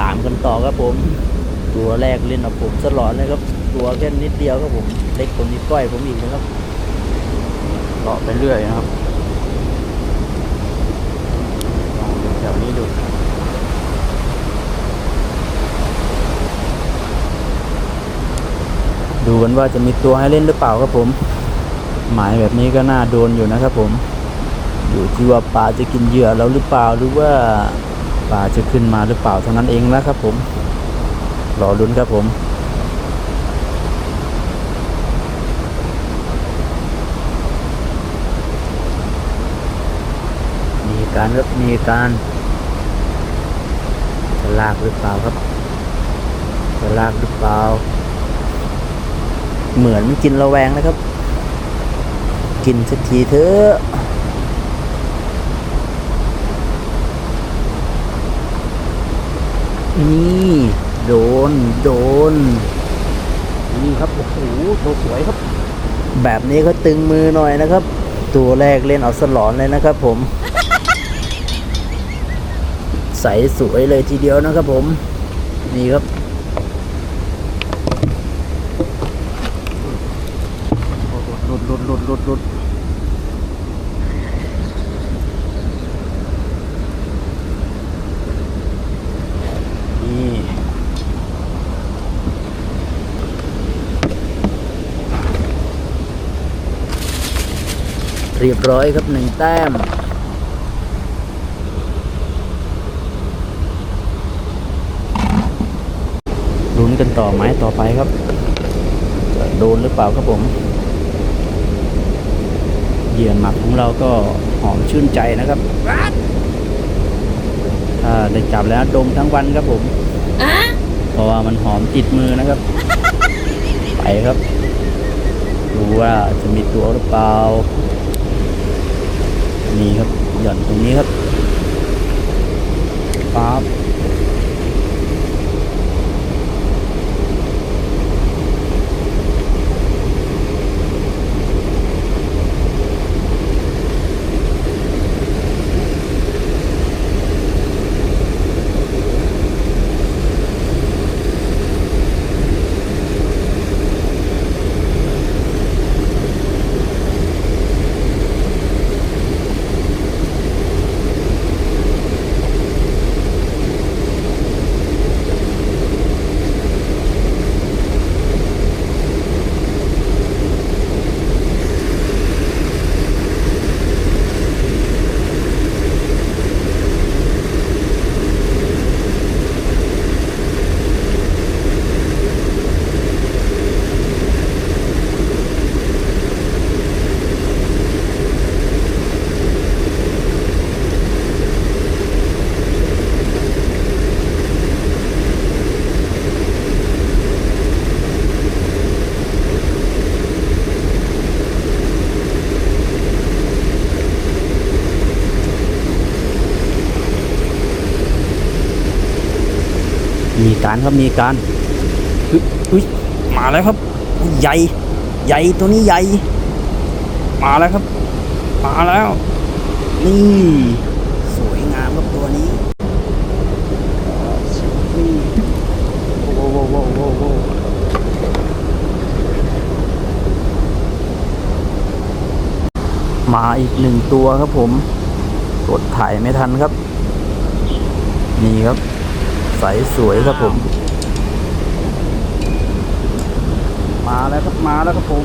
ตามกันต่อครับผม ตัวแรกเล่นเอาผมสลอนเลยครับ ตัวแค่นิดเดียวครับผม เล็กกว่านิ้ก้อยผมอีกนะครับเลาะไปเรื่อยนะครับลองดูแถวนี้ดูดูกันว่าจะมีตัวให้เล่นหรือเปล่าครับผม หมายแบบนี้ก็น่าโดนอยู่นะครับผม อยู่ที่ว่าปลาจะกินเหยื่อเราหรือเปล่าหรือว่าปลาจะขึ้นมาหรือเปล่าเท่านั้นเองนะครับผมรอลุ้นครับผมมีการครับมีการจะลากหรือเปล่าครับจะลากหรือเปล่า เหมือนมันกินระแวงนะครับ กินสักทีเถอะนี่ โดน โดน นี่ครับ โอ้โหตัวสวยครับ แบบนี้ก็ตึงมือหน่อยนะครับ ตัวแรกเล่นเอาสลอนเลยนะครับผม ใสสวยเลยทีเดียวนะครับผม นี่ครับ ลุดหลุดหลุดหลุดหลุดนี่เรียบร้อยครับหนึ่งแต้มลุ้นกันต่อไหมต่อไปครับจะโดนหรือเปล่าครับผม เหยื่อหมักของเราก็หอมชื่นใจนะครับถ้าได้จับแล้วดมทั้งวันครับผมเพราะว่ามันหอมติดมือนะครับ ไปครับ ดูว่าจะมีตัวหรือเปล่า นี่ครับหย่อนตรงนี้ครับ มีการครับมีการอุ๊ยมาแล้วครับ ใหญ่ ใหญ่ตัวนี้ใหญ่ มาแล้วครับ มาแล้ว นี่ สวยงามครับตัวนี้นี่โว้โว้โว้โว้โว้มาอีกหนึ่งตัวครับผม กดถ่ายไม่ทันครับ นี่ครับ ใสสวยครับผม มาแล้วครับมาแล้วครับผม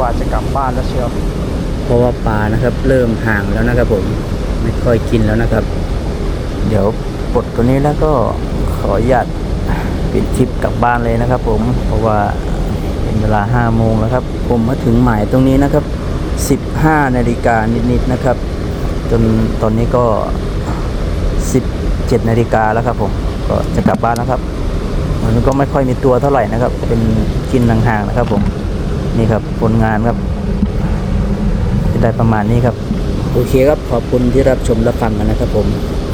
ว่าจะกลับบ้านแล้วเชียวเพราะว่าปลานะครับ เริ่มห่างแล้วนะครับผมไม่ค่อยกินแล้วนะครับ เดี๋ยวปลดตัวนี้แล้วก็ขออนุญาตปิดคลิปกลับบ้านเลยนะครับผมเพราะว่า เป็นเวลาห้าโมงแล้วครับ ผมมาถึงหมายตรงนี้นะครับ 15นาฬิกานิดๆนะครับ จนตอนนี้ก็ 17นาฬิกาแล้วครับผมก็จะกลับบ้านแล้วครับมันก็ไม่ค่อยมีตัวเท่าไหร่นะครับ เป็นกินห่างๆนะครับ ผมนี่ครับผลงานครับจะได้ประมาณนี้ครับ โอเคครับขอบคุณที่รับชมรับฟังกันนะครับผม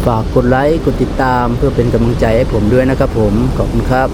ฝากกดไลค์กดติดตามเพื่อเป็นกำลังใจให้ผมด้วยนะครับผม ขอบคุณครับ